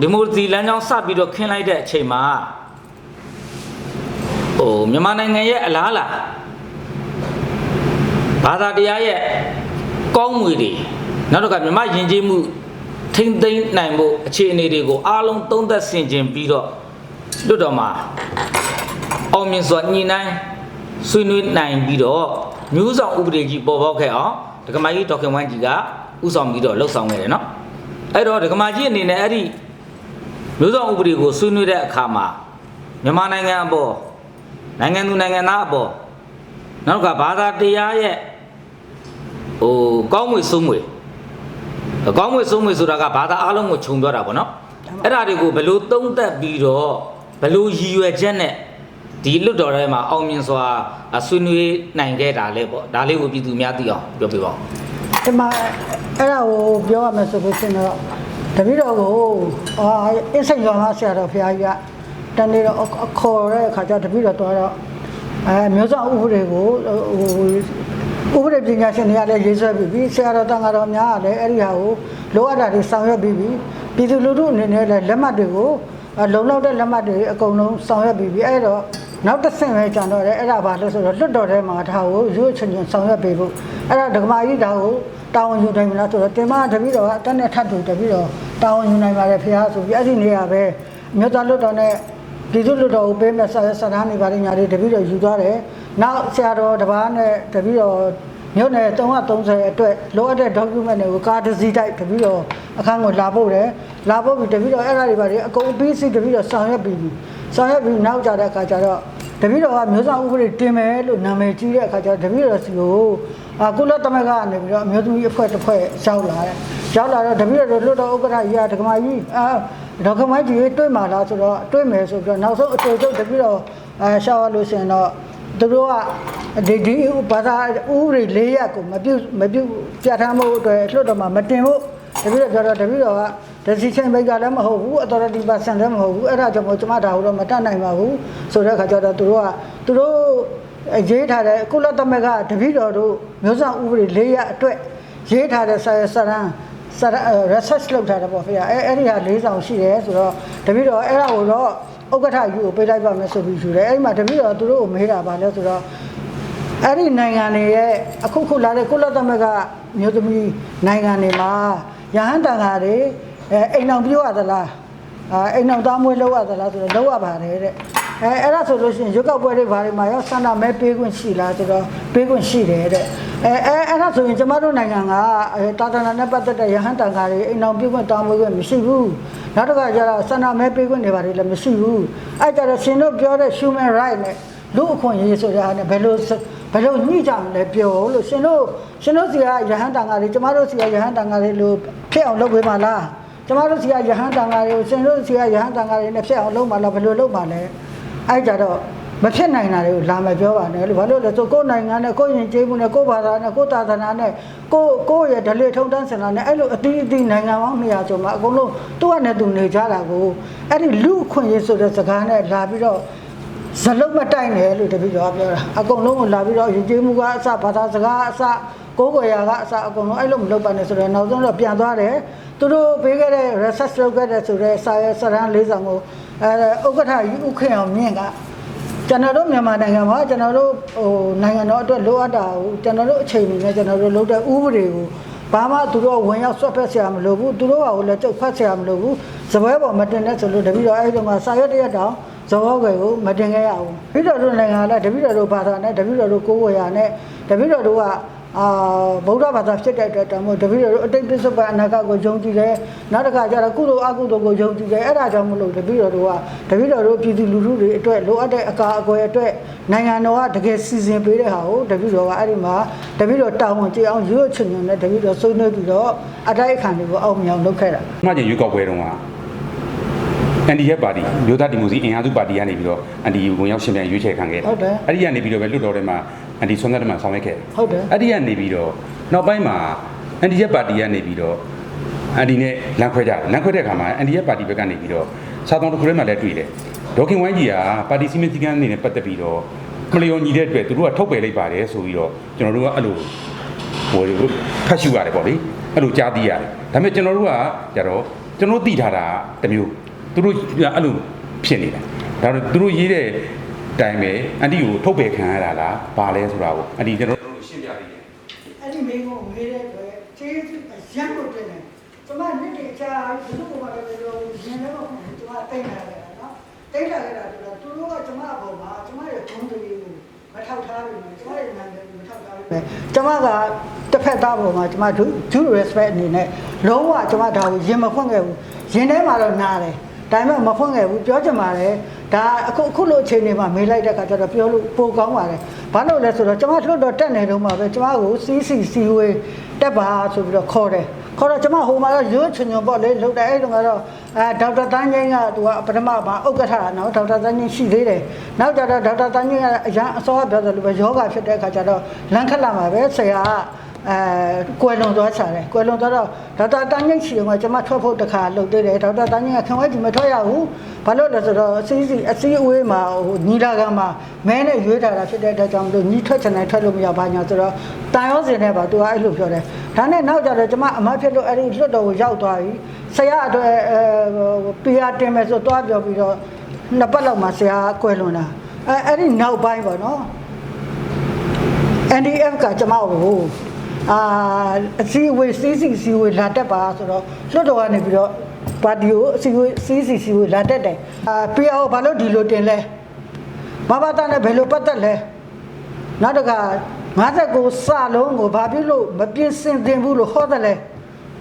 ဒီမိုကရေစီလမ်းကြောင်းစပြီးတော့ခင်းလိုက်တဲ့အချိန်မှာဟိုမြန်မာနိုင်ငံရဲ့အလားအလာဘာသာတရားရဲ့ကောင်းငွေတွေနောက်တော့ကမြန်မာယဉ်ကျေးမှုထိမ့်သိမ်းနိုင်ဖို့အခြေအနေတွေကိုအားလုံးသုံးသပ်ဆင်ခြင်ပြီးတော့လွတ်တော်မှာအောင်မြင်စွာညှိနှိုင်းဆွေးနွေးနိုင်ပြီးတော့မျိုးဆောင်ဥပဒေကြီးပေါ်ပေါက်ခဲ့အောင်ဒကမကြီးဒေါက်ခင်ဝမ်ကြီးကဥဆောင်ပြီးတော့လှုပ်ဆောင်ခဲ့တယ်နော်အဲ့တော့ဒကမကြီးအနေနဲ့အဲ့ဒီ မျိုးဆောင်ဥပဒေကိုဆွေးနွေးတဲ့အခါမှာမြန်မာနိုင်ငံအပေါ်နိုင်ငံသူနိုင်ငံသားအပေါ်နောက်ကဘာသာတရားရဲ့ဟိုကောင်းမွေဆုံးမွေကောင်းမွေဆုံးမွေဆိုတာကဘာသာအလုံးကိုခြုံပြောတာပေါ့နော်အဲ့ဒါတွေကိုဘယ်လိုသုံးသပ်ပြီးတော့ဘယ်လိုရည်ရွယ်ချက်နဲ့ဒီလွတ်တော်ထဲမှာအောင်မြင်စွာဆွေးနွေးနိုင်ခဲ့တာလဲပေါ့ဒါလေးကိုပြည်သူများသိအောင်ပြောပြပါဦးဒီမှာအဲ့ဒါကိုပြောရမယ်ဆိုလို့ရှိရင်တော့ တပည့်တော်ကိုအာအစ်စိန်တော်မှာဆရာတော်ဘုရားကြီးကတနေ့တော့အခေါ်တဲ့အခါကျတပည့်တော်တော့အဲမျိုးစောဥပဒေကိုဟိုဥပဒေပညာရှင်တွေကလည်းရေးဆွဲပြီးပြီးဆရာတော်တန်ဃာတော်များကလည်းအဲ့ဒီဟာကိုလိုအပ်တာတွေဆောင်ရွက်ပြီးပြီးပြည်သူလူထုအနေနဲ့လည်းလက်မှတ်တွေကိုလုံလောက်တဲ့လက်မှတ်တွေအကုန်လုံးဆောင်ရွက်ပြီးပြီးအဲ့တော့ နောက်တစ်ဆင့်ပဲကြံတော့တယ်အဲ့ဒါဘာလို့ဆိုတော့လွတ်တော်ထဲမှာဒါကိုရွေးချင်ချင်ဆောင်ရွက်ပေးဖို့အဲ့ဒါဒကမာကြီးဒါကိုတာဝန်ယူနိုင်မလားဆိုတော့တင်မတပည့်တော်ကအတက်နဲ့ထပ်တူတပည့်တော်တာဝန်ယူနိုင်ပါတယ်ဖေဟာဆိုပြီးအဲ့ဒီနေရာပဲမြို့သားလွတ်တော်နဲ့ဒီလိုလွတ်တော်ကိုပေးမဲ့ဆရာဆရာနေပါလိညာတွေတပည့်တော်ယူသွားတယ်နောက်ဆရာတော်တပားနဲ့တပည့်တော်မြို့နယ်330အတွက်လိုအပ်တဲ့ document တွေကိုကားတစ်စီးတိုက်တပည့်တော်အခန်းကိုလာပို့တယ်လာပို့ပြီးတပည့်တော်အဲ့ဒါတွေပါတွေအကုန်ပြီးစီတပည့်တော်ဆောင်ရွက်ပြီးပြီဆောင်ရွက်ပြီးနောက်ကြတဲ့အခါကျတော့ တပည့်တော်ကမျိုးစောဥပဒေတင်မယ်လို့နာမည်ကြီးတဲ့အခါကျတော့တပည့်တော်စီကိုအာကုလသမဂ္ဂကနေပြီးတော့အမျိုးသမီးအဖွဲ့တစ်ဖွဲ့ရောက်လာတယ်ရောက်လာတော့တပည့်တော်လွတ်တော်ဥက္ကဋ္ဌကြီးကဒကမာကြီးအာဒကမာကြီးတွေ့မှာလားဆိုတော့တွေ့မယ်ဆိုပြီးတော့နောက်ဆုံးအတူတူတပည့်တော်အာရှောက်ရလို့ရှိရင်တော့သူတို့ကဒီဒီဘာသာဥပဒေ၄ရပ်ကိုမပြုတ်မပြုတ်ပြဋ္ဌာန်းမှုအတွက်လွတ်တော်မှာမတင်ဖို့တပည့်တော်ပြောတော့တပည့်တော်က decision maker လည်းမဟုတ်ဘူး authority person လည်းမဟုတ်ဘူးအဲ့ဒါကြောင့်မို့ကျွန်မဒါကိုတော့မတတ်နိုင်ပါဘူးဆိုတဲ့အခါကျတော့သူတို့ကသူတို့ရေးထားတဲ့ကုလသမဂ္ဂတပည့်တော်တို့မျိုးဆောင်ဥပဒေ၄ရပ်အတွက်ရေးထားတဲ့စာရစာရန်စာ research လုပ်ထားတယ်ပေါ့ဖေအဲအဲ့ဒီဟာ၄ဆောင်ရှိတယ်ဆိုတော့တပည့်တော်အဲ့ဒါကိုတော့ဥက္ကဋ္ဌယူကိုပေးလိုက်ပါမယ်ဆိုပြီးယူတယ်အဲ့ဒီမှာတပည့်တော်သူတို့ကိုမေးတာပါလဲဆိုတော့အဲ့ဒီနိုင်ငံတွေရဲ့အခုခုလာတဲ့ကုလသမဂ္ဂမျိုးသမီးနိုင်ငံတွေမှာရဟန်းတန်ဃာတွေ အဲအိမ်အောင်ပြုတ်ရသလားအာအိမ်အောင်သားမွေးလောက်ရသလားဆိုတော့လောက်ရပါတယ်တဲ့အဲအဲ့ဒါဆိုလို့ရှိရင်ရုပ်ောက်ပွဲတွေဘာတွေမှာရောစန္ဒမဲပေးခွင့်ရှိလားဆိုတော့ပေးခွင့်ရှိတယ်တဲ့အဲအဲအဲ့ဒါဆိုရင်ကျမတို့နိုင်ငံကအဲတာသနာနဲ့ပတ်သက်တဲ့ရဟန်းတန်ဃာတွေအိမ်အောင်ပြုတ်ခွင့်တောင်းမွေးခွင့်မရှိဘူးနောက်တစ်ခါကျတော့စန္ဒမဲပေးခွင့်တွေဘာတွေလည်းမရှိဘူးအဲ့ကြတော့ရှင်တို့ပြောတဲ့ human right နဲ့လူအခွင့်အရေးဆိုတဲ့ဟာနဲ့ဘယ်လိုဘယ်လိုညှိကြမလဲပြောလို့ရှင်တို့ရှင်တို့စီကရဟန်းတန်ဃာတွေကျမတို့စီကရဟန်းတန်ဃာတွေလို့ဖြစ်အောင်လုပ်ပေးပါလား ကျမတို့စီကရဟန်းတန်ဃာတွေကိုရှင်တို့စီကရဟန်းတန်ဃာတွေနဲ့ဖြစ်အောင်လုပ်ပါလားဘယ်လိုလုပ်ပါလဲအဲ့ကြတော့မဖြစ်နိုင်တာတွေကိုလာမပြောပါနဲ့လို့ဘာလို့လဲဆိုကိုယ်နိုင်ငံနဲ့ကိုယ်ရင်ကျေးမှုနဲ့ကိုယ်ဘာသာနဲ့ကိုယ်သာသနာနဲ့ကိုယ်ကိုယ့်ရဲ့ဓလေ့ထုံတန်းစင်လာနဲ့အဲ့လိုအတီးအတီးနိုင်ငံပေါင်း200ကျော်မှာအကုန်လုံးသူ့အနေနဲ့သူနေကြတာကိုအဲ့ဒီလူအခွင့်အရေးဆိုတဲ့စကားနဲ့လာပြီးတော့ဇလုံးမတိုက်နဲ့လို့တပည့်တော်ကပြောတာအကုန်လုံးကိုလာပြီးတော့ယဉ်ကျေးမှုကအစဘာသာစကားအစကိုးကွယ်ရာကအစအကုန်လုံးအဲ့လိုမလုပ်ပါနဲ့ဆိုတော့နောက်ဆုံးတော့ပြန်သွားတယ် သူတို့ပေးခဲ့တဲ့ research လုပ်ခဲ့တဲ့ဆိုတော့စာရစရန်လေးဆောင်ကိုအဲဥက္ကဋ္ဌယူဥခင်အောင်မြင့်ကကျွန်တော်တို့မြန်မာနိုင်ငံမှာကျွန်တော်တို့ဟိုနိုင်ငံတော်အတွက်လိုအပ်တာကိုကျွန်တော်တို့အချိန်နဲ့ကျွန်တော်တို့လုပ်တဲ့ဥပဒေကိုဘာမှသူတို့ဝင်ရောက်ဆွတ်ဖက်ဆရာမလိုဘူးသူတို့ကလည်းကြောက်ဖက်ဆရာမလိုဘူးစပွဲပေါ်မတင်တဲ့ဆိုလို့တပည့်တော်အဲ့ဒီမှာစာရွက်တရက်တောင်ဇောကွယ်ကိုမတင်ခဲ့ရဘူးတပည့်တော်တို့နိုင်ငံလည်းတပည့်တော်တို့ဘာသာနဲ့တပည့်တော်တို့ကိုးဝေရနဲ့တပည့်တော်တို့က အာဗုဒ္ဓဘာသာဖြစ်တဲ့အတွက်တောင်မို့တပည့်တော်တို့အတိတ်ပစ္စုပန်အနာဂတ်ကိုယုံကြည်တယ်နောက်တစ်ခါကျတော့ကုသိုလ်အကုသိုလ်ကိုယုံကြည်တယ်အဲ့ဒါကြောင့်မလို့တပည့်တော်တို့ကတပည့်တော်တို့ပြည်သူလူထုတွေအတွက်လိုအပ်တဲ့အကာအကွယ်အတွက်နိုင်ငံတော်ကတကယ်စီစဉ်ပေးတဲ့ဟာကိုတပည့်တော်ကအဲ့ဒီမှာတပည့်တော်တာဝန်ကျေအောင်ရွတ်ချင်တယ်တပည့်တော်ဆုံးနေပြီးတော့အတိုက်အခံတွေကိုအောင်မြောင်လုပ်ခဲ့တာမှကျင်ရွေးကောက်ပွဲတုန်းကအန်ဒီရဲ့ပါတီမျိုးသားဒီမိုစီအင်အားစုပါတီကနေပြီးတော့အန်ဒီဝင်ရောက်ရှင်ပြန်ရွေးချယ်ခံခဲ့တယ်ဟုတ်တယ်အဲ့ဒီကနေပြီးတော့ပဲလွတ်တော်ထဲမှာ အန်ဒီဆွမ်းသက်တမဆောင်ရွက်ခဲ့တယ်ဟုတ်တယ်အဲ့ဒီကနေပြီးတော့နောက်ပိုင်းမှာအန်ဒီရဲ့ပါတီကနေပြီးတော့အန်ဒီနဲ့လမ်းခွဲကြတယ်လမ်းခွဲတဲ့အခါမှာအန်ဒီရဲ့ပါတီဘက်ကနေပြီးတော့စားတောင်းတစ်ခုထဲမှာလည်းတွေ့တယ်ဒေါခင်ဝိုင်းကြီးကပါတီစီမံစည်းကမ်းအနေနဲ့ပတ်သက်ပြီးတော့မလျော်ညီတဲ့အတွက်သူတို့ကထုတ်ပယ်လိုက်ပါတယ်ဆိုပြီးတော့ကျွန်တော်တို့ကအဲ့လိုဟိုဖတ်ရှုရတယ်ပေါ့လေအဲ့လိုကြားသိရတယ်ဒါပေမဲ့ကျွန်တော်တို့ကကြတော့ကျွန်တော်သိထားတာကတစ်မျိုးသူတို့အဲ့လိုဖြစ်နေတာဒါတော့သူတို့ရေးတဲ့ တိုင်ပဲအန်တီကိုထုတ်ပယ်ခံရတာလားဘာလဲဆိုတာကိုအန်တီကျွန်တော်တို့ရှင်းပြပေးတယ်အဲ့ဒီမိကိုဝေးတဲ့အတွက်ကျေးဇူးအရန်ကိုတင်တယ်ကျမနှစ်တည်းကြာဘယ်လိုမှလည်းပြောရင်လည်းတော့ကျမတိတ်လာတယ်နော်တိတ်လာခဲ့တာဆိုတော့သူတို့ကကျမအပေါ်မှာကျမရဲ့ဂုဏ်တွေကိုမထောက်ထားဘူးကျမရဲ့နာမည်ကိုမထောက်ထားဘူးကျမကတစ်ဖက်သားပေါ်မှာကျမဒုဒု respect အနေနဲ့လုံးဝကျမဒါကိုရင်မဖွင့်ခဲ့ဘူးရင်ထဲမှာတော့နားတယ်ဒါပေမဲ့မဖွင့်ခဲ့ဘူးပြောချင်ပါတယ် ဒါအခုအခုလိုအချိန်တွေမှာမေးလိုက်တဲ့အခါကျတော့ပြောလို့ပိုကောင်းပါတယ်ဘာလို့လဲဆိုတော့ကျမတို့တော့တက်နေတော့မှာပဲကျမကိုစီးစီစီဝေးတက်ပါဆိုပြီးတော့ခေါ်တယ်ခေါ်တော့ကျမဟိုမှာတော့ရွှေချွန်ချွန်ပေါ့လေလောက်တယ်အဲ့တုန်းကတော့အဲဒေါက်တာတန်းငိမ့်ကသူကပထမမှာဥက္ကဋ္ဌနော်ဒေါက်တာတန်းငိမ့်ရှိသေးတယ်နောက်ကြတော့ဒေါက်တာတန်းငိမ့်ကအရန်အစောကပြောတယ်လို့ပဲယောဂဖြစ်တဲ့အခါကျတော့လမ်းခက်လာမှာပဲဆရာက အဲကွယ်လွန်သွားချတယ်ကွယ်လွန်သွားတော့ဒေါက်တာတန်းငိတ်ချီကကျွန်မထွက်ဖို့တခါလုပ်သေးတယ်ဒေါက်တာတန်းငိတ်ကခင်ဗျားကြီးမထွက်ရဘူးဘာလို့လဲဆိုတော့အစည်းစီအစည်းအဝေးမှာဟိုညီလာခံမှာမဲနဲ့ရွေးထားတာဖြစ်တဲ့အတွက်ကြောင့်မလို့ညီထွက်ချင်တယ်ထွက်လို့မရပါညာဆိုတော့တန်ရောစင်နဲ့ပါသူကအဲ့လိုပြောတယ်ဒါနဲ့နောက်ကြတော့ကျွန်မအမဖြစ်လို့အဲ့ဒီလွတ်တော်ကိုရောက်သွားပြီဆရာအတွက်အဲပီယာတင်မယ်ဆိုတော့ပြောပြီးတော့နှစ်ပတ်လောက်မှဆရာကွယ်လွန်တာအဲအဲ့ဒီနောက်ပိုင်းပေါ့နော် NDF ကကျမကို အာအစည်းအဝေးစီးစီစီဝေးလာတက်ပါဆိုတော့လွှတ်တော်ကနေပြီးတော့ပါတီကိုအစည်းအဝေးစီးစီစီဝေးလာတက်တယ်အာ PO ဘာလို့ဒီလိုတင်လဲဘာဘာတာနဲ့ဘယ်လိုပတ်သက်လဲနောက်တက59စလုံးကိုဘာဖြစ်လို့မပြည့်စင်သင်ဘူးလို့ဟောတယ်လဲ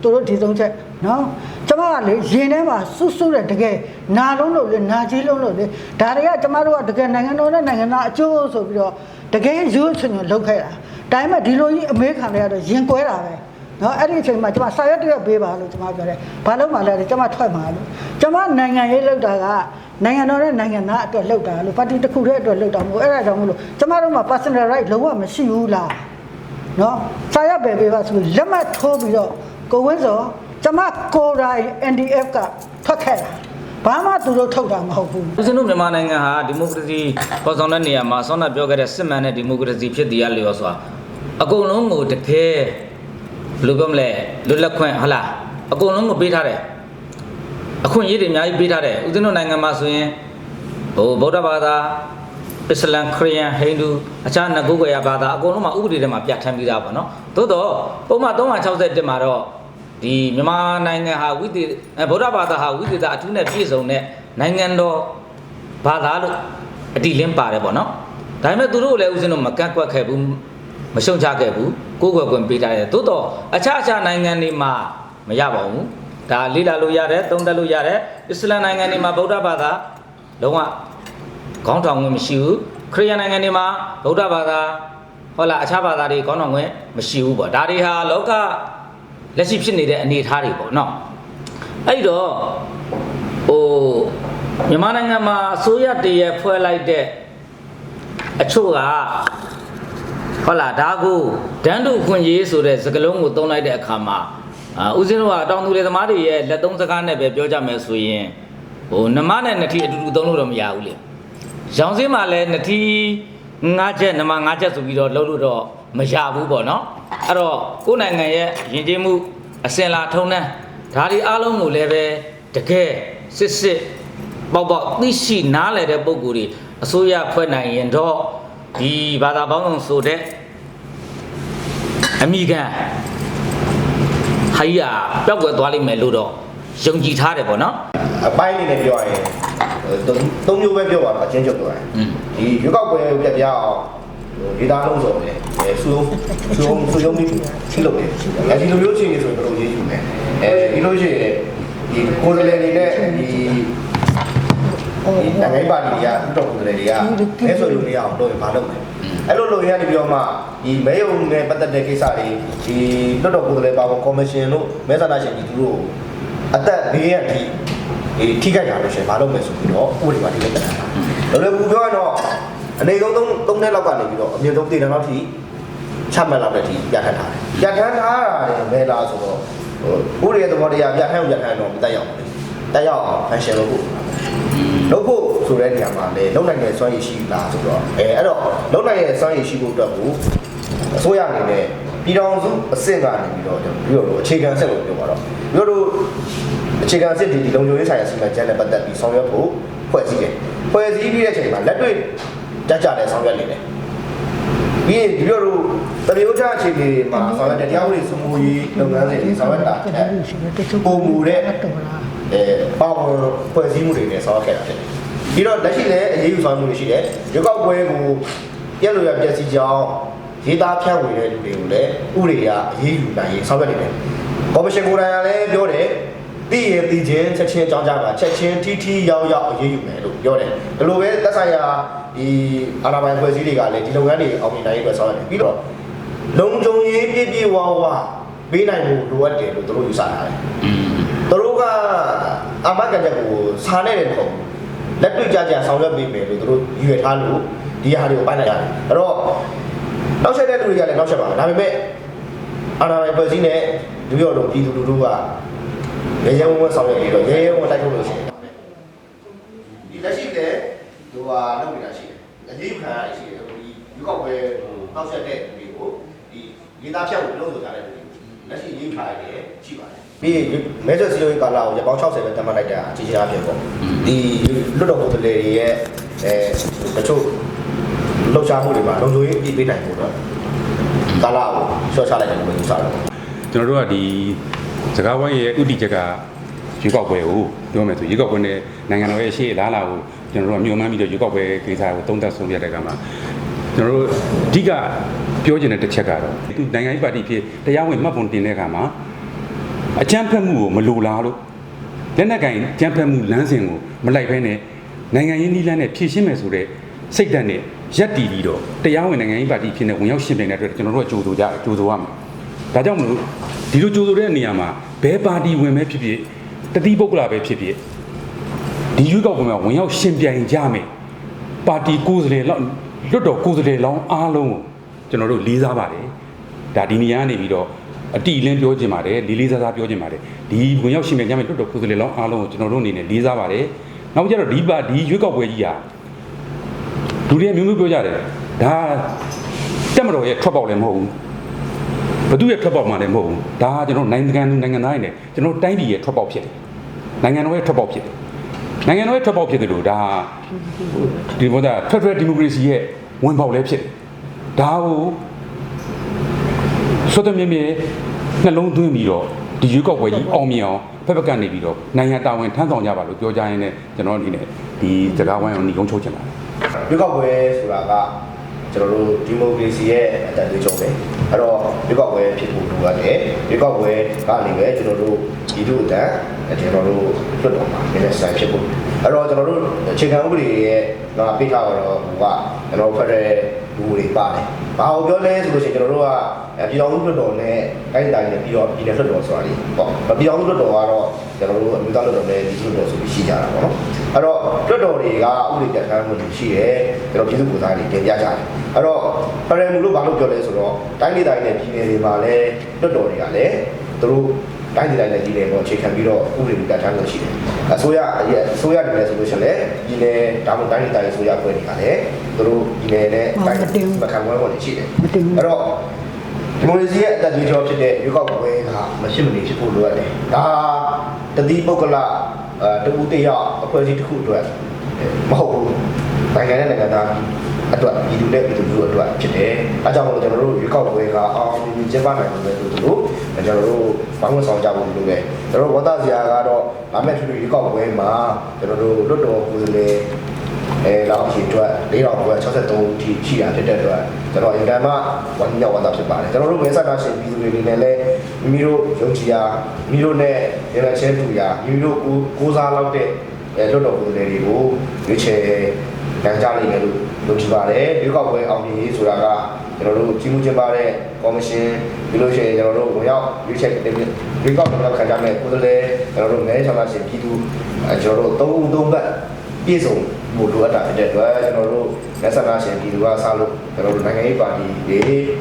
သူတို့ဒီဆုံးချက်နော်ကျမကလေရင်ထဲမှာစွတ်စွတ်တဲ့တကယ်နာလုံးလို့လေနာကြီးလုံးလို့လေဒါတွေကကျမတို့ကတကယ်နိုင်ငံတော်နဲ့နိုင်ငံသားအကျိုးဆိုပြီးတော့တကယ်ရိုးချွန်ချွန်လုပ်ခဲ့တာဒါပေမဲ့ဒီလိုကြီးအမေခံရတော့ရင်ကွဲတာပဲနော်အဲ့ဒီအချိန်မှာကျမစာရွက်တရွက်ပေးပါလို့ကျမပြောတယ်ဘာလို့မှလဲကျမထွက်မှာလို့ကျမနိုင်ငံရေးလုပ်တာကနိုင်ငံတော်နဲ့နိုင်ငံသားအတွက်လုပ်တာလို့ပါတီတစ်ခုတည်းအတွက်လုပ်တာမဟုတ်အဲ့ဒါကြောင့်မလို့ကျမတို့မှာ personal right လုံးဝမရှိဘူးလားနော်စာရပဲပေးပါဆိုပြီးလက်မှတ်ထိုးပြီးတော့ ကိုဝင်းစောကျမကိုရိုင်း NDF ကထွက်ခဲ့တာဘာမှသူတို့ထုတ်တာမဟုတ်ဘူးဦးဇင်းတို့မြန်မာနိုင်ငံဟာဒီမိုကရေစီပေါ်ဆောင်တဲ့နေရာမှာဆောင်းနာပြောခဲ့တဲ့စစ်မှန်တဲ့ဒီမိုကရေစီဖြစ်တည်ရလျော်စွာအကုန်လုံးကိုတကယ်ဘယ်လိုပြောမလဲလွတ်လပ်ခွင့်ဟုတ်လားအကုန်လုံးကိုပေးထားတယ်အခွင့်အရေးတွေအများကြီးပေးထားတယ်ဦးဇင်းတို့နိုင်ငံမှာဆိုရင်ဟိုဗုဒ္ဓဘာသာအစ္စလမ်ခရစ်ယာန်ဟိန္ဒူအခြားနှစ်ခုကွယ်ရာဘာသာအကုန်လုံးမှာဥပဒေတွေမှာပြဋ္ဌာန်းပြီးသားပေါ့နော်သို့တော့ပုံမှန်361မှာတော့ ဒီမြန်မာနိုင်ငံဟာဝိသေအဲဗုဒ္ဓဘာသာဟာဝိသေသအထူးနဲ့ပြည့်စုံတဲ့နိုင်ငံတော်ဘာသာလို့အတိလင်းပါတယ်ပေါ့နော်ဒါပေမဲ့သူတို့လည်းဦးဇင်းတို့မကန့်ကွက်ခဲ့ဘူးမရှုံချခဲ့ဘူးကိုယ်ကွယ်ခွင့်ပေးထားတယ်သို့တော့အခြားအခြားနိုင်ငံတွေမှာမရပါဘူးဒါလေ့လာလို့ရတယ်သုံးသပ်လို့ရတယ်အစ္စလမ်နိုင်ငံတွေမှာဗုဒ္ဓဘာသာလုံးဝခေါင်းထောင်ဝင်မရှိဘူးခရိယန်နိုင်ငံတွေမှာဗုဒ္ဓဘာသာဟုတ်လားအခြားဘာသာတွေခေါင်းထောင်ဝင်မရှိဘူးပေါ့ဒါတွေဟာလောက လက်ရှိဖြစ်နေတဲ့အနေအထားတွေပေါ့နော်အဲ့တော့ဟိုမြန်မာနိုင်ငံမှာအစိုးရတရဖွဲ့လိုက်တဲ့အချို့ကဟုတ်လားဒါကိုဒန်းတူခွင့်ရေးဆိုတဲ့စကားလုံးကိုသုံးလိုက်တဲ့အခါမှာအာဦးဇင်းတို့ကတောင်သူလေသမားတွေရဲ့လက်သုံးစကားနဲ့ပဲပြောကြမယ်ဆိုရင်ဟိုနမနဲ့နတိအတူတူသုံးလို့တော့မရဘူးလေရောင်စင်းမှာလည်းနထီငါးချက်နမငါးချက်ဆိုပြီးတော့လှုပ်လို့တော့ မရဘူးပေါ့နော်အဲ့တော့ကိုယ်နိုင်ငံရဲ့ယဉ်ကျေးမှုအစဉ်လာထုံးတန်းဒါဒီအားလုံးကိုလည်းပဲတကယ်စစ်စစ်ပေါက်ပေါက်သိရှိနားလည်တဲ့ပုံကိုယ်တွေအစိုးရဖွဲ့နိုင်ရင်တော့ဒီဘာသာပေါင်းစုံဆိုတဲ့အမိခံဟာကြီးကပျောက်ကွယ်သွားလိမ့်မယ်လို့တော့ယုံကြည်ထားတယ်ပေါ့နော်အပိုင်းလေးနဲ့ပြောရရင်သုံးသုံးမျိုးပဲပြောပါတော့အချင်းချုပ်ပြောရင်อืมဒီရွေးကောက်ပွဲပြပြအောင် ဒေတာလုံးဆိုတယ်အဲစူစူစူယုံပြီးချင်းလုပ်တယ်အဲဒီလိုမျိုးချင်းနေဆိုတော့တော်တော်ရေးယူမယ်အဲဒီလိုရှိရင်ဒီကိုယ်စားလှယ်တွေနဲ့ဒီဒီနိုင်ငံပါတီတွေကဥတော်ကိုယ်စားလှယ်တွေကအဲဆိုလို့မရအောင်လုပ်ရင်မလုပ်နဲ့အဲ့လိုလုပ်ရတဲ့ပြောမှဒီမဲယုံနဲ့ပတ်သက်တဲ့ကိစ္စတွေဒီလွတ်တော်ကိုယ်စားလှယ်ပါဘောကော်မရှင်တို့မဲဆန္ဒရှင်ဒီသူတို့အသက်ဘေးရထိဒီထိခိုက်တာလို့ရှိရင်မလုပ်မယ်ဆိုပြီးတော့ဥပဒေမှာဒီလိုတက်တာ။လောလောကူပြောရတော့ အနေဆုံးသုံးသုံးနှစ်လောက်ကနေပြီးတော့အမြင့်ဆုံးတည်တယ်လောက်ထိချမှတ်လောက်တဲ့ထိပြဋ္ဌာန်းထားတယ်။ပြဋ္ဌာန်းထားတာလည်းမဲလားဆိုတော့ဟိုဥပဒေသဘောတရားပြဋ္ဌာန်းပြဋ္ဌာန်းတော့မတက်ရောက်ဘူး။တက်ရောက်အောင်ဖန်ရှင်လုပ်ဖို့လုပ်ဖို့ဆိုတဲ့နေရာမှာလည်းလုံနိုင်တဲ့စွမ်းရည်ရှိလားဆိုတော့အဲအဲ့တော့လုံနိုင်တဲ့စွမ်းရည်ရှိဖို့အတွက်ကိုအစိုးရအနေနဲ့ပြည်တော်စုအဆင့်ကနေပြီးတော့ပြီးတော့အခြေခံဆက်လို့ပြောပါတော့ပြီးတော့အခြေခံစစ်ဒီဒီလုံခြုံရေးဆိုင်ရာစီမံချက်နဲ့ပတ်သက်ပြီးဆောင်ရွက်ဖို့ဖွဲ့စည်းတယ်ဖွဲ့စည်းပြီးတဲ့အချိန်မှာလက်တွေ့တ က်ကြတဲ့ဆောင်ရွက်နေတယ်ပြီးရင်ဒီလိုလိုတမျိုးချအခြေအနေတွေမှာဆောင်ရွက်တဲ့တရားဥပဒေစိုးမိုးရေးလုပ်ငန်းစဉ်တွေဆောင်ရွက်တာတဲ့ပုံမူတဲ့တော်လားအဲပေါ့ဖွဲ့စည်းမှုတွေနဲ့ဆောင်ရွက်ခဲ့တာဖြစ်တယ်ပြီးတော့လက်ရှိလည်းအရေးယူဆောင်မှုတွေရှိတယ်ရွေးကောက်ပွဲကိုပြက်လို့ရပြက်စီကြောင်းရေးသားဖြန့်ဝေတဲ့လူတွေကိုလည်းဥပဒေအရအရေးယူနိုင်ရေးဆောင်ရွက်နေတယ်ကော်မရှင်ကိုယ်တိုင်ကလည်းပြောတယ် သိရသိချင်းချက်ချင်းကြောင်းကြပါချက်ချင်းထီးထီးရောက်ရောက်အရေးယူမယ်လို့ပြောတယ်ဒီလိုပဲသက်ဆိုင်ရာဒီအာဏာပိုင်ဖွဲ့စည်းတွေကလည်းဒီလုပ်ငန်းတွေအောင်မြင်နိုင်ရေးအတွက်ဆောင်ရွက်တယ်ပြီးတော့လုံခြုံရေးပြည့်ပြည့်ဝဝပေးနိုင်ဖို့လိုအပ်တယ်လို့သူတို့ယူဆထားတယ်သူတို့ကအမတ်ကကြက်ကိုစားနေတယ်မဟုတ်ဘူးလက်တွေ့ကြကြဆောင်ရွက်ပေးမယ်လို့သူတို့ရည်ရွယ်ထားလို့ဒီဟာတွေကိုပိုင်းလိုက်ရတယ်အဲ့တော့နောက်ဆက်တဲ့လူတွေကလည်းနောက်ဆက်ပါမယ်ဒါပေမဲ့အာဏာပိုင်ဖွဲ့စည်းနဲ့လူရောတို့ပြည်သူလူထုက ရဲရဲဝံ့ဝံ့ဆောင်ရွက်ပြီးတော့ရဲရဲဝံ့ဝံ့တိုက်ထုတ်လို့ရှိတယ်ဒီလက်ရှိတဲ့သူကလုပ်နေတာရှိတယ်အရေးခံရရှိတယ်ဒီယူကောက်ပဲနောက်ဆက်တဲ့လူတွေကိုဒီရေးသားဖြတ်ဖို့လုံးဆိုကြတဲ့လူတွေလက်ရှိရေးထားရတယ်ရှိပါတယ်ပြီးရင်မဲဆွယ်စီယိုကာလာကိုရပောင်း60ပဲတတ်မှတ်လိုက်တာအခြေချအဖြစ်ပေါ့ဒီလွတ်တော်ကိုယ်တလေတွေရဲ့အဲတချို့လှုပ်ရှားမှုတွေမှာလုံခြုံရေးပြည်ပေးနိုင်ဖို့တော့ကာလာကိုရှော့ချလိုက်တယ်လို့ပြောစားတယ်ကျွန်တော်တို့ကဒီ စကားဝိုင်းရဲ့ဥတီချက်ကရွေးကောက်ပွဲကိုပြောမယ်ဆိုရွေးကောက်ပွဲနဲ့နိုင်ငံတော်ရဲ့ရှေ့လားလာကိုကျွန်တော်တို့ကမြို့မှန်းပြီးတော့ရွေးကောက်ပွဲကိစ္စကိုသုံးသပ်ဆုံးဖြတ်တဲ့ကမှာကျွန်တော်တို့အဓိကပြောချင်တဲ့တစ်ချက်ကတော့သူနိုင်ငံရေးပါတီဖြစ်တရားဝင်မှတ်ပုံတင်တဲ့ကမှာအကြမ်းဖက်မှုကိုမလိုလားလို့လက်နက်ကင်ကြမ်းဖက်မှုလမ်းစဉ်ကိုမလိုက်ဘဲနဲ့နိုင်ငံရေးနည်းလမ်းနဲ့ဖြည့်ရှင်းမယ်ဆိုတဲ့စိတ်ဓာတ်နဲ့ရက်တည်ပြီးတော့တရားဝင်နိုင်ငံရေးပါတီဖြစ်နေဝင်ရောက်ရှင်းပြနေတဲ့အတွက်ကျွန်တော်တို့ကကြိုးဆိုကြကြိုးဆိုရမှာဒါကြောင့်မလို့ ဒီလိုကြိုးဆိုတဲ့နေရာမှာဘယ်ပါတီဝင်ပဲဖြစ်ဖြစ်တတိပုဂ္ဂလာပဲဖြစ်ဖြစ်ဒီရွေးကောက်ပွဲမှာဝင်ရောက်ရှင်ပြိုင်ကြမယ်ပါတီကိုယ်စားလှယ်လောက်လွတ်တော်ကိုယ်စားလှယ်လောင်းအားလုံးကိုကျွန်တော်တို့လေးစားပါတယ်ဒါဒီနေရာကနေပြီးတော့အတိအလင်းပြောချင်ပါတယ်လေးလေးစားစားပြောချင်ပါတယ်ဒီဝင်ရောက်ရှင်ပြိုင်ကြမယ်လွတ်တော်ကိုယ်စားလှယ်လောင်းအားလုံးကိုကျွန်တော်တို့အနေနဲ့လေးစားပါတယ်နောက်ကြတော့ဒီပါဒီရွေးကောက်ပွဲကြီးဟာလူတွေမျိုးမျိုးပြောကြတယ်ဒါတက်မတော်ရဲ့ထွက်ပေါက်လည်းမဟုတ်ဘူး ဘသူရဲ့ထွက်ပေါက်မှလည်းမဟုတ်ဘူးဒါကကျွန်တော်နိုင်ငံသူနိုင်ငံသားတွေနဲ့ကျွန်တော်တိုင်းပြည်ရဲ့ထွက်ပေါက်ဖြစ်တယ်နိုင်ငံတော်ရဲ့ထွက်ပေါက်ဖြစ်တယ်နိုင်ငံတော်ရဲ့ထွက်ပေါက်ဖြစ်တယ်လို့ဒါဒီဘောဒါဖက်ဒရယ်ဒီမိုကရေစီရဲ့ဝင်ပေါက်လည်းဖြစ်တယ်ဒါကိုစွတ်တမြမြနှလုံးသွင်းပြီးတော့ဒီရွေးကောက်ပွဲကြီးအောင်မြင်အောင်ဖက်ဖက်ကနေပြီးတော့နိုင်ငံတာဝန်ထမ်းဆောင်ကြပါလို့ပြောကြရင်းနဲ့ကျွန်တော်အနေနဲ့ဒီစကားဝိုင်းအောင်ညီကုန်းချုပ်ချင်ပါတယ်ရွေးကောက်ပွဲဆိုတာက ကျွန်တော်တို့ဒီမိုကရေစီရဲ့အတန်သေးချုံပဲအဲ့တော့ရွေးကောက်ပွဲဖြစ်ဖို့လိုအပ်တယ်ရွေးကောက်ပွဲကနေပဲကျွန်တော်တို့ဒီတို့အတန်ကျွန်တော်တို့လွတ်တော်မှာနည်းနည်းဆိုင်ဖြစ်ဖို့အဲ့တော့ကျွန်တော်တို့အခြေခံဥပဒေရဲ့ငါပြထားတော့ဟိုကကျွန်တော်ဖက်တဲ့လူတွေပါတယ် ဘာကိုပြောလဲဆိုလို့ရှိရင်ကျွန်တော်တို့ကပြည်တော်စုလွတ်တော်နဲ့တိုင်းတိုင်းနဲ့ပြီးတော့ပြည်နယ်လွတ်တော်ဆိုတာလေပေါ့ပြည်တော်စုလွတ်တော်ကတော့ကျွန်တော်တို့အမျိုးသားလွတ်တော်နဲ့ဒီလွတ်တော်ဆိုပြီးရှိကြတာပေါ့နော်အဲ့တော့လွတ်တော်တွေကဥပဒေပြဋ္ဌာန်းမှုတွေရှိတယ်ကျွန်တော်ပြည်သူ့ကိုယ်စားတွေတင်ပြကြတယ်အဲ့တော့ပရယ်မူလို့ဘာလို့ပြောလဲဆိုတော့တိုင်းဒေသကြီးနဲ့ပြည်နယ်တွေမှာလည်းလွတ်တော်တွေကလည်းသူတို့ တိုင်းဒေသကြီးနဲ့ပြည်နယ်ပေါ်အခြေခံပြီးတော့ဥပဒေပြဋ္ဌာန်းလို့ရှိတယ်အစိုးရအရက်အစိုးရတွေလည်းဆိုလို့ရှိရင်လည်းပြည်နယ်ဒါမှမဟုတ်တိုင်းဒေသကြီးအစိုးရဖွဲ့တွေကလည်းသူတို့ပြည်နယ်နဲ့တိုင်းမခံပွဲပေါ်နေရှိတယ်မတင်ဘူးအဲ့တော့ဒီမိုကရေစီရဲ့အသက်သွေးကြောဖြစ်တဲ့ရွေးကောက်ပွဲကမဖြစ်မနေဖြစ်ဖို့လိုအပ်တယ်။ဒါတတိပုဂ္ဂလအဲတဦးတယောက်အဖွဲ့အစည်းတစ်ခုအတွက်မဟုတ်ဘူး။နိုင်ငံနဲ့နိုင်ငံသားအတွက်ပြည်သူနဲ့ပြည်သူလူထုအတွက်ဖြစ်တယ်။ အဲကြောင့်မလို့ကျွန်တော်တို့ရွေးကောက်ပွဲကအောင်မြင်မြင်ကျင်းပနိုင်လို့လည်းတို့တို့ကျွန်တော်တို့ဘာမှဆောင်ကြဖို့လိုပဲ။ကျွန်တော်တို့ဝတ္တစရာကတော့လာမယ့်ထွေထွေရွေးကောက်ပွဲမှာကျွန်တော်တို့လွတ်တော်ကိုယ်စားလှယ်အဲလောက်အဖြစ်အတွက်4963ထိရှိတာဖြစ်တဲ့အတွက်ကျွန်တော်အင်တာမှာဝမ်းမြောက်ဝမ်းသာဖြစ်ပါတယ်ကျွန်တော်တို့မဲဆန္ဒရှင်ပြည်သူတွေအနေနဲ့လည်းမိမိတို့ယုံကြည်ရာမိမိတို့နဲ့ရရချင်းတူရာမိမိတို့ကိုကိုးစားလောက်တဲ့အဲလွတ်တော်ကိုယ်စားလှယ်တွေကိုရွေးချယ်ခံကြလိမ့်မယ်လို့ ယုံကြည်ပါတယ်ရွေးကောက်ပွဲအောင်မြင်ရေးဆိုတာကကျွန်တော်တို့ကြီးမှုကျင်းပတဲ့ကော်မရှင်ပြီးလို့ရှိရင်ကျွန်တော်တို့ဝင်ရောက်ရွေးချယ်တင်ပြရွေးကောက်ပွဲခံကြမယ်ကိုယ်စားလှယ်ကျွန်တော်တို့မဲဆန္ဒရှင်ပြည်သူအဲကျွန်တော်တို့သုံးဦးသုံးဘက်ပြည့်စုံမှုလိုအပ်တာဖြစ်တဲ့အတွက်ကျွန်တော်တို့လက်ဆန္ဒရှင်ပြည်သူကစားလို့ကျွန်တော်တို့နိုင်ငံရေးပါတီတွေ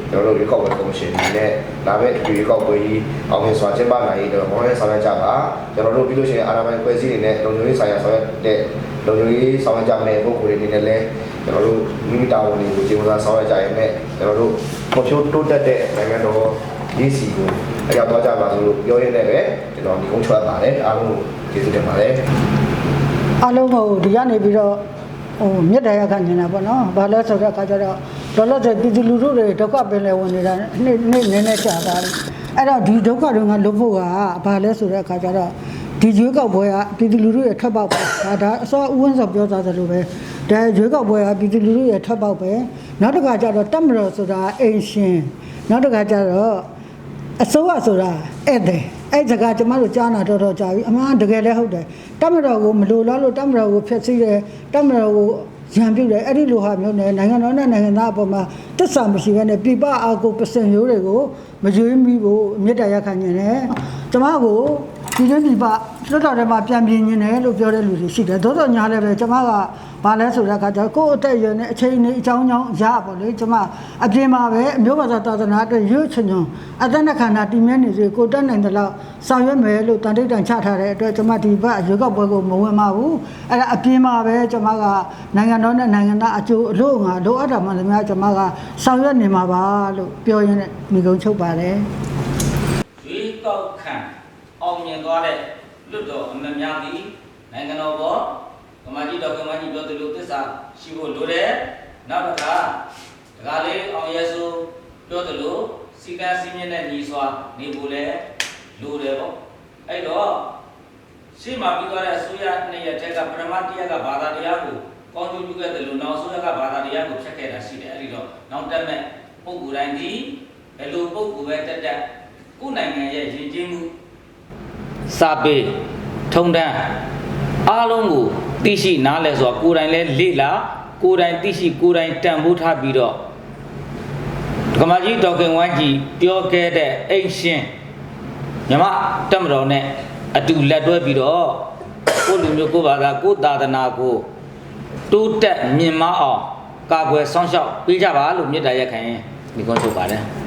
ကျွန်တော်တို့ရွေးကောက်ပွဲကော်မရှင်တွေနဲ့လာမယ့်ရွေးကောက်ပွဲကြီးအောင်မြင်စွာကျင်းပနိုင်ရေးတော့မောင်းရဲဆောင်ရွက်ကြပါကျွန်တော်တို့ပြီးလို့ရှိရင်အာဏာပိုင်ဖွဲ့စည်းတွေနဲ့လုံခြုံရေးဆိုင်ရာဆောင်ရွက်တဲ့လုံခြုံရေးဆောင်ရွက်ကြမယ့်ပုဂ္ဂိုလ်တွေအနေနဲ့လည်း ကျွန်တော်တို့မိမိတာဝန်တွေကိုကျေဝစားဆောင်ရွက်ကြရမယ်ကျွန်တော်တို့ပေါ်ချိုးတိုးတက်တဲ့နိုင်ငံတော်ရင်းစီကိုအရောက်သွားကြပါလို့ပြောရတဲ့ပဲကျွန်တော်ဒီကုန်းချွတ်ပါတယ်အားလုံးကိုကျေးဇူးတင်ပါတယ်အားလုံးကိုဒီကနေပြီးတော့ဟိုမြတ်တရားခံနေတာပေါ့နော်။ဘာလဲဆိုတော့အခါကျတော့လောလောဆယ်ပြည်သူလူထုတွေဒုက္ခပင်လယ်ဝင်နေတာနေ့နေ့နည်းနည်းကြာသွားပြီ။အဲ့တော့ဒီဒုက္ခတွေကလွတ်ဖို့ကဘာလဲဆိုတဲ့အခါကျတော့ဒီရွေးကောက်ပွဲကပြည်သူလူထုရဲ့ထွက်ပေါက်ပဲ။ဒါဒါအစောဥဝန်းစောပြောသားသလိုပဲ။ ဒါရွေးကောက်ပွဲကပြည်သူလူထုရဲ့ထွက်ပေါက်ပဲ။နောက်တစ်ခါကျတော့တက်မတော်ဆိုတာအိမ်ရှင်။နောက်တစ်ခါကျတော့အစိုးရဆိုတာဧည့်သည်အဲ့စကားကျမတို့ကြားနာတော့တော့ကြာပြီအမှန်တကယ်လည်းဟုတ်တယ်တမတော်ကိုမလိုလားလို့တမတော်ကိုဖျက်ဆီးတယ်တမတော်ကိုရံပြုတ်တယ်အဲ့ဒီလိုဟာမျိုးနဲ့နိုင်ငံတော်နဲ့နိုင်ငံသားအပေါ်မှာတစ္ဆာမရှိဘဲနဲ့ပြပအာကိုပစင်မျိုးတွေကိုမရွေးမိဖို့မေတ္တာရက်ခံနေတယ်ကျမကိုဒီလိုပြပလွတ်တော်ထဲမှာပြန်ပြင်းနေတယ်လို့ပြောတဲ့လူတွေရှိတယ်သို့တော်ညာလည်းပဲကျမက ဘာလဲဆိုတဲ့အခါကျတော့ကိုယ့်အသက်အရွယ်နဲ့အချိန်နဲ့အကြောင်းကြောင်းရပါလေကျမအပြင်မှာပဲအမျိုးဘာသာသာသနာအတွက်ရွတ်ချွန်ချွန်အသက်နဲ့ခန္ဓာတည်မြဲနေစေကိုတက်နိုင်တဲ့လောက်ဆောင်ရွက်မယ်လို့တန်တိတ်တန်ချထားတဲ့အတွက်ကျမဒီဘက်ရွေးကောက်ပွဲကိုမဝင်ပါဘူးအဲ့ဒါအပြင်မှာပဲကျမကနိုင်ငံတော်နဲ့နိုင်ငံသားအကျိုးအလို့ငါလိုအပ်တာမှလည်းများကျမကဆောင်ရွက်နေမှာပါလို့ပြောရင်းနဲ့မိကုံချုပ်ပါတယ်ရွေးကောက်ခံအောင်မြင်သွားတဲ့လွတ်တော်အမတ်များသည်နိုင်ငံတော်ပေါ်က မကြီးတော်ကမကြီးပြောသလိုသစ္စာရှိဖို့လိုတယ်နောက်တစ်ခါဒကာလေးအောင်ရဲဆိုပြောသလိုစီကံစည်းမျဉ်းနဲ့ညီစွာနေဖို့လဲလိုတယ်ပေါ့အဲ့တော့ရှေ့မှာပြီးသွားတဲ့အစိုးရနှစ်ရက်တက်ကပရမတ်တရားကဘာသာတရားကိုကောင်းကျိုးပြုခဲ့တယ်လို့နောက်အစိုးရကဘာသာတရားကိုဖြတ်ခဲ့တာရှိတယ်အဲ့ဒီတော့နောက်တက်မဲ့ပုံကိုယ်တိုင်းဒီဘယ်လိုပုံကိုယ်ပဲတက်တက်ကိုယ်နိုင်ငံရဲ့ရည်ကြည်မှုစာပေထုံတန်းအားလုံးကို သိရှိနားလည်စွာကိုယ်တိုင်လဲလေ့လာကိုယ်တိုင်သိရှိကိုယ်တိုင်တန်ဖိုးထားပြီးတော့ဒကမကြီးဒေါက်ခင်ဝမ်းကြီးပြောခဲ့တဲ့အိမ်ရှင်မြမတက်မတော်နဲ့အတူလက်တွဲပြီးတော့ကိုယ်လူမျိုးကိုယ်ဘာသာကိုယ်သာသနာကိုတိုးတက်မြင့်မားအောင်ကာကွယ်ဆောင်ရှောက်ပေးကြပါလို့မြစ်တာရက်ခံရင်ဒီကုန်းချုပ်ပါတယ်